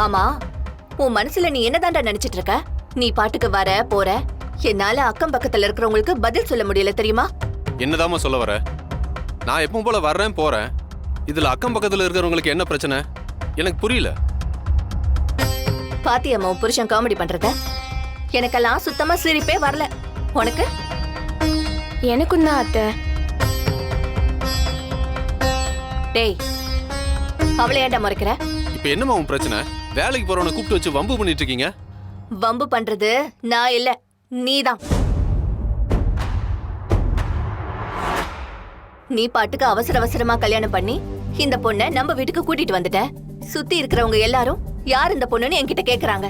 ஆமா உன் மனசுல நீ என்னதான்டா நினைச்சிட்டு இருக்க? நீ பாட்டுக்கு வர போற? என்னால அக்கம் பக்கத்துல இருக்கிறவங்களுக்கு பதில் சொல்ல முடியல தெரியுமா? என்னதாம்மா சொல்ல வர? நான் எப்பவும் போல வர்றேன் போறேன். இதுல அக்கம் பக்கத்துல இருக்கிறவங்களுக்கு என்ன பிரச்சனை? எனக்கு புரியல. பாத்தியம்மா உன் புருஷன் காமெடி பண்றத? எனக்கெல்லாம் சுத்தமா சிரிப்பே வரல. உனக்கு? எனக்கும் தான் அத்தை. டேய் அவளை ஏன்டா முறைக்கிற? இப்ப என்னம்மா உன் பிரச்சனை? வேலைக்கு போறவனை கூப்பிட்டு வச்சு வம்பு பண்ணிட்டு இருக்கீங்க? வம்பு பண்றது நான் இல்ல நீதான். நீ பாட்டுக்கு அவசர அவசரமா கல்யாணம் பண்ணி இந்த பொண்ணை நம்ம வீட்டுக்கு கூட்டிட்டு வந்துட்ட. சுத்தி இருக்கிறவங்க எல்லாரும் யார் இந்த பொண்ணுன்னு என்கிட்ட கேக்குறாங்க.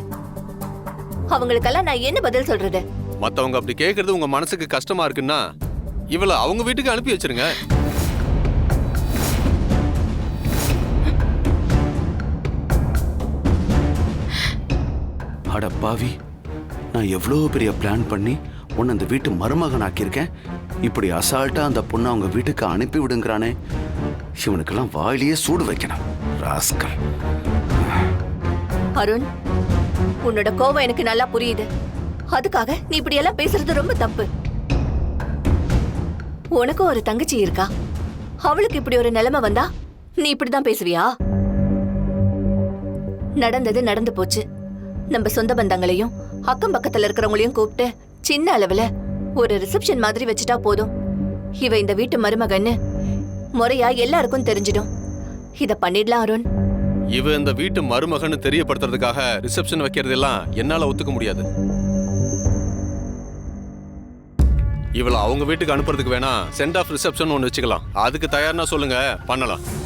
அவங்களுக்கெல்லாம் நான் என்ன பதில் சொல்றது? மத்தவங்க அப்படி கேக்குறது உங்க மனசுக்கு கஷ்டமா இருக்குன்னா இவள அவங்க வீட்டுக்கு அனுப்பி வச்சிருங்க. அட பாவி. நான் எவ்வளோ பெரிய பிளான் பண்ணி உன்னை அந்த வீட்டு மருமகன் ஆக்கியிருக்கேன். இப்படி அசால்ட்டா அந்த பொண்ணை அவங்க வீட்டுக்கு அனுப்பி விடுங்கிறானே. இவனுக்கெல்லாம் வாயிலேயே சூடு வைக்கணும். ராஸ்கல். அருண் உன்னோட கோவம் எனக்கு நல்லா புரியுது. அதுக்காக நீ இப்படி எல்லாம் பேசுறது ரொம்ப தப்பு. உனக்கும் ஒரு தங்கச்சி இருக்கா? அவளுக்கு இப்படி ஒரு நிலைமை வந்தா நீ இப்படிதான் பேசுவியா? நடந்தது நடந்து போச்சு. நம்ம சொந்த பந்தங்களையும் அக்கம் பக்கத்துல இருக்கிறவங்களையும் கூப்பிட்டு சின்ன அளவுல ஒரு ரிசப்ஷன் மாதிரி வச்சுட்டா போதும். இவ இந்த வீட்டு மருமகன்னு முறையா எல்லாருக்கும் தெரிஞ்சிடும். இத பண்ணிடலாம் அருண். இவ இந்த வீட்டு மருமகன்னு தெரியப்படுத்துறதுக்காக ரிசப்ஷன் வைக்கிறதெல்லாம் என்னால ஒத்துக்க முடியாது. இவளை அவங்க வீட்டுக்கு அனுப்புறதுக்கு வேணா சென்ட் ஆஃப் ரிசப்ஷன் ஒன்று வச்சுக்கலாம். அதுக்கு தயார்னா சொல்லுங்க. பண்ணலாம்.